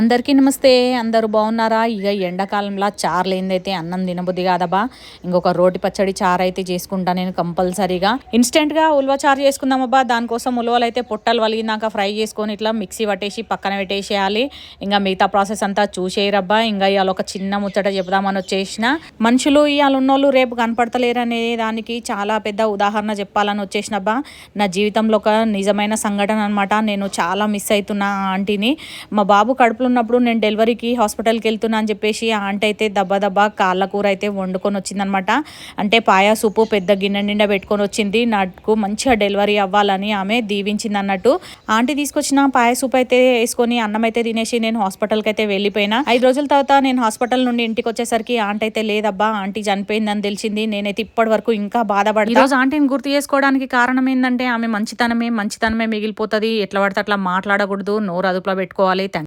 అందరికీ నమస్తే. అందరూ బాగున్నారా? ఇక ఎండాకాలంలో చారు ఏందైతే అన్నం తినబుద్ది కాదబ్బా. ఇంకొక రోటి పచ్చడి చారు అయితే చేసుకుంటా నేను కంపల్సరీగా. ఇన్స్టెంట్గా ఉల్వ చారు చేసుకుందామబ్బా. దానికోసం ఉలవలు అయితే పొట్టలు వలిగినాక ఫ్రై చేసుకొని ఇట్లా మిక్సీ పట్టేసి పక్కన పెట్టేసేయాలి. ఇంకా మిగతా ప్రాసెస్ అంతా చూసేయరబ్బా. ఇంకా ఇవాళ ఒక చిన్న ముచ్చట చెప్దామని వచ్చేసిన. మనుషులు ఇవాళ ఉన్నోళ్ళు రేపు కనపడతలేరు అనే దానికి చాలా పెద్ద ఉదాహరణ చెప్పాలని వచ్చేసినబ్బా. నా జీవితంలో ఒక నిజమైన సంఘటన అనమాట నేను చాలా మిస్ అవుతున్నా ఆంటీని. మా బాబు కడుపు హాస్పిటల్ ఉన్నప్పుడు నేను డెలివరీకి హాస్పిటల్కి వెళ్తున్నా అని చెప్పేసి ఆ ఆంటీ అయితే దబ్బా దబ్బా కాళ్ళ కూర అయితే వండుకొని వచ్చిందనమాట. అంటే పాయా సూపు పెద్ద గిన్నె నిండా పెట్టుకొని వచ్చింది. నాకు మంచిగా డెలివరీ అవ్వాలని ఆమె దీవించింది అన్నట్టు ఆంటీ తీసుకొచ్చిన పాయ సూప్ అయితే వేసుకొని అన్నం అయితే తినేసి నేను హాస్పిటల్కి అయితే వెళ్ళిపోయినా. ఐదు రోజుల తర్వాత నేను హాస్పిటల్ నుండి ఇంటికి వచ్చేసరికి ఆంటీ అయితే లేదబ్బా ఆంటీ చనిపోయిందని తెలిసింది. నేనైతే ఇప్పటి వరకు ఇంకా బాధపడి రోజు ఆంటీని గుర్తు చేసుకోవడానికి కారణం ఏంటంటే ఆమె మంచితనమే మంచితనమే మిగిలిపోతుంది. ఎట్లా పడితే అట్లా మాట్లాడకూడదు. నోరు అదుపులో పెట్టుకోవాలి.